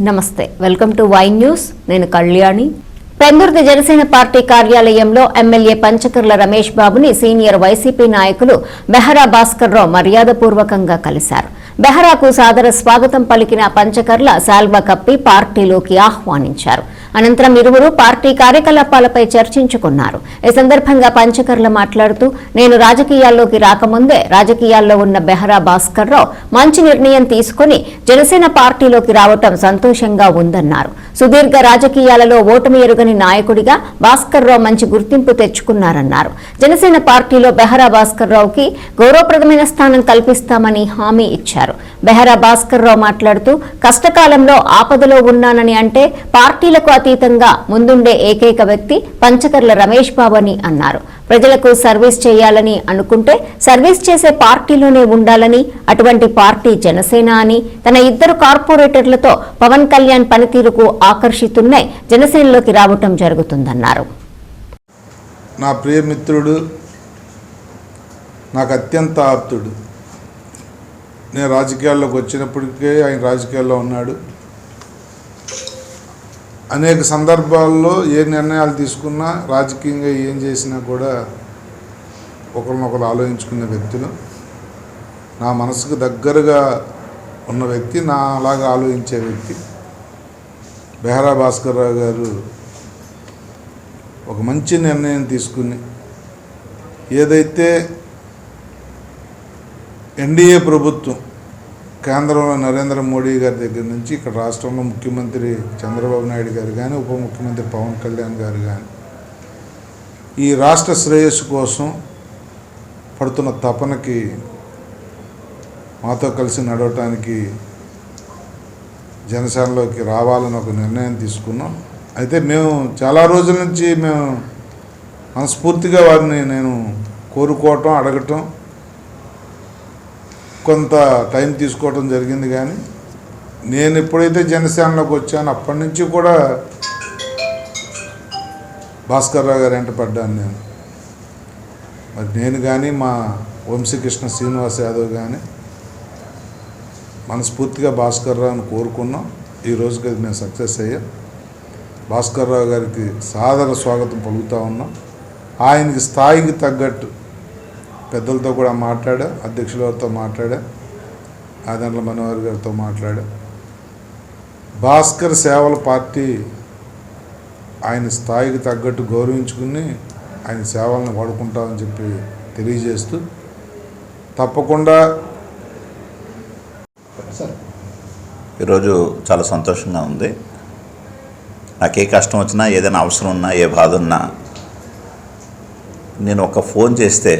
నమస్తే welcome to why news. నేను Kalyani. Pendurthi Janasena party కార్యాలయంలో ఎమ్మెల్యే పంచకర్ల రమేష్ బాబుని సీనియర్ వైసీపీ నాయకులు బెహరా భాస్కర్ రావు మర్యాదపూర్వకంగా కలిశారు. బెహరాకు సాదర స్వాగతం పలికిన పంచకర్ల శాల్వా కప్పి పార్టీలోకి ఆహ్వానించారు. అనంతరం ఇరువురు పార్టీ కార్యకలాపాలపై చర్చించుకున్నారు. ఈ సందర్భంగా పంచకర్ల మాట్లాడుతూ నేను రాజకీయాల్లోకి రాకముందే రాజకీయాల్లో ఉన్న బెహరా భాస్కర్ రావు మంచి నిర్ణయం తీసుకుని జనసేన పార్టీలోకి రావటం సంతోషంగా ఉందన్నారు. సుదీర్ఘ రాజకీయాలలో ఓటమి ఎరుగని నాయకుడిగా భాస్కర్ రావు మంచి గుర్తింపు తెచ్చుకున్నారన్నారు. జనసేన పార్టీలో బెహరా భాస్కర్ రావుకి గౌరవప్రదమైన స్థానం కల్పిస్తామని హామీ ఇచ్చారు. బెహరా భాస్కర్ రావు మాట్లాడుతూ కష్టకాలంలో ఆపదలో ఉన్నానని అంటే పార్టీలకు అతీతంగా ముందుండే ఏకైక వ్యక్తి పంచకర్ల రమేష్ బాబు అని అన్నారు. ప్రజలకు సర్వీస్ చేయాలని అనుకుంటే సర్వీస్ చేసే పార్టీలోనే ఉండాలని అటువంటి పార్టీ జనసేన అని తన ఇద్దరు కార్పొరేటర్లతో పవన్ కళ్యాణ్ పనితీరుకు ఆకర్షితున్నై జనసేనలోకి రావటం జరుగుతుందన్నారు. నా ప్రియమిత్రుడు నాకు అత్యంత ఆప్తుడు. నేను రాజకీయాల్లోకి వచ్చినప్పటికే ఆయన రాజకీయాల్లో ఉన్నాడు. అనేక సందర్భాల్లో ఏ నిర్ణయాలు తీసుకున్నా రాజకీయంగా ఏం చేసినా కూడా ఒకరినొకరు ఆలోచించుకునే వ్యక్తులు. నా మనసుకు దగ్గరగా ఉన్న వ్యక్తి నా అలాగా ఆలోచించే వ్యక్తి. బెహరా భాస్కర్ రావు గారు ఒక మంచి నిర్ణయం తీసుకుని ఏదైతే ఎన్డీఏ ప్రభుత్వం కేంద్రంలో నరేంద్ర మోడీ గారి దగ్గర నుంచి ఇక్కడ రాష్ట్రంలో ముఖ్యమంత్రి చంద్రబాబు నాయుడు గారు కానీ ఉప ముఖ్యమంత్రి పవన్ కళ్యాణ్ గారు కానీ ఈ రాష్ట్ర శ్రేయస్సు కోసం పడుతున్న తపనకి మాతో కలిసి నడవటానికి జనసేనలోకి రావాలని ఒక నిర్ణయం తీసుకున్నాం. అయితే మేము చాలా రోజుల నుంచి మేము మనస్ఫూర్తిగా వారిని నేను కోరుకోవటం అడగటం కొంత టైం తీసుకోవటం జరిగింది కానీ నేను ఎప్పుడైతే జనసేనలోకి వచ్చానో అప్పటి నుంచి కూడా భాస్కర్ రావు గారు వెంట పడ్డాను నేను. మరి నేను కానీ మా వంశీకృష్ణ శ్రీనివాస్ యాదవ్ కానీ మనస్ఫూర్తిగా భాస్కర్ రావుని కోరుకున్నాం. ఈ రోజుకి అది మేము సక్సెస్ అయ్యాం. భాస్కర్ రావు గారికి సాదర స్వాగతం పలుకుతూ ఉన్నాం. ఆయనకి స్థాయికి తగ్గట్టు పెద్దలతో కూడా మాట్లాడా అధ్యక్షుల వారితో మాట్లాడా ఆదండ్ల మనోహర్ గారితో మాట్లాడా. భాస్కర్ సేవల పార్టీ ఆయన స్థాయికి తగ్గట్టు గౌరవించుకుని ఆయన సేవలను వాడుకుంటామని చెప్పి తెలియజేస్తూ తప్పకుండా ఈరోజు చాలా సంతోషంగా ఉంది. నాకు ఏ కష్టం వచ్చినా ఏదైనా అవసరం ఉన్నా ఏ బాధ ఉన్నా నేను ఒక ఫోన్ చేస్తే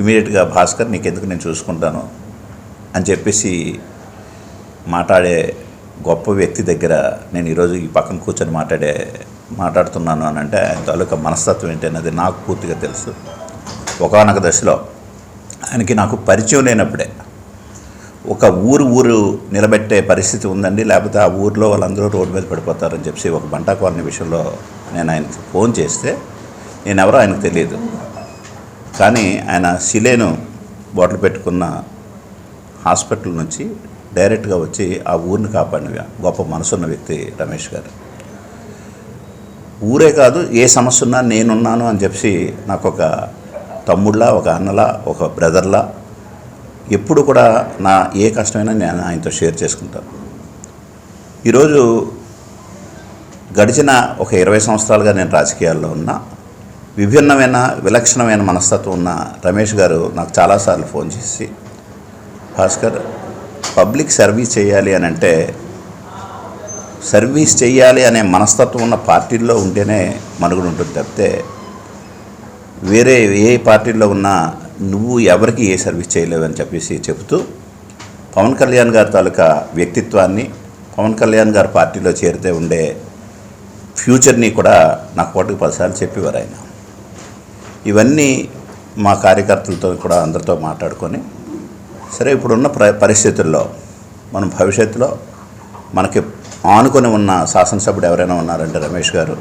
ఇమీడియట్గా భాస్కర్ నీకెందుకు నేను చూసుకుంటాను అని చెప్పేసి మాట్లాడే గొప్ప వ్యక్తి దగ్గర నేను ఈరోజు ఈ పక్కన కూర్చొని మాట్లాడే మాట్లాడుతున్నాను అని అంటే ఆయన తాలూకా మనస్తత్వం ఏంటి అన్నది నాకు పూర్తిగా తెలుసు. ఒకనొక దశలో ఆయనకి నాకు పరిచయం లేనప్పుడే ఒక ఊరు ఊరు నిలబెట్టే పరిస్థితి ఉందండి. లేకపోతే ఆ ఊరిలో వాళ్ళందరూ రోడ్డు మీద పడిపోతారని చెప్పి ఒక బంటా కాలనీ విషయంలో నేను ఆయనకి ఫోన్ చేస్తే నేను ఎవరో ఆయనకు తెలియదు. కానీ ఆయన సిలేను బాటిల్ పెట్టుకున్న హాస్పిటల్ నుంచి డైరెక్ట్గా వచ్చి ఆ ఊరిని కాపాడిన గొప్ప మనసున్న వ్యక్తి రమేష్ గారు. ఊరే కాదు ఏ సమస్య ఉన్నా నేనున్నాను అని చెప్పి నాకు ఒక తమ్ముళ్ళ ఒక అన్నలా ఒక బ్రదర్లా ఎప్పుడు కూడా నా ఏ కష్టమైనా నేను ఆయనతో షేర్ చేసుకుంటాను ఈరోజు గడిచిన ఒక ఇరవై సంవత్సరాలుగా నేను రాజకీయాల్లో ఉన్నా విభిన్నమైన విలక్షణమైన మనస్తత్వం ఉన్న రమేష్ గారు నాకు చాలాసార్లు ఫోన్ చేసి భాస్కర్ పబ్లిక్ సర్వీస్ చేయాలి అని అంటే సర్వీస్ చేయాలి అనే మనస్తత్వం ఉన్న పార్టీల్లో ఉంటేనే మనుగడు ఉంటుంది తప్పితే వేరే ఏ పార్టీల్లో ఉన్నా నువ్వు ఎవరికి ఏ సర్వీస్ చేయలేవని చెప్పేసి చెబుతూ పవన్ కళ్యాణ్ గారి తాలూకా వ్యక్తిత్వాన్ని పవన్ కళ్యాణ్ గారి పార్టీలో చేరితే ఉండే ఫ్యూచర్ని కూడా నాకు పాటుకు పదిసార్లు చెప్పేవారు ఆయన. ఇవన్నీ మా కార్యకర్తలతో కూడా అందరితో మాట్లాడుకొని సరే ఇప్పుడున్న ప్ర పరిస్థితుల్లో మనం భవిష్యత్తులో మనకి ఆనుకొని ఉన్న శాసనసభ్యుడు ఎవరైనా ఉన్నారంటే రమేష్ గారు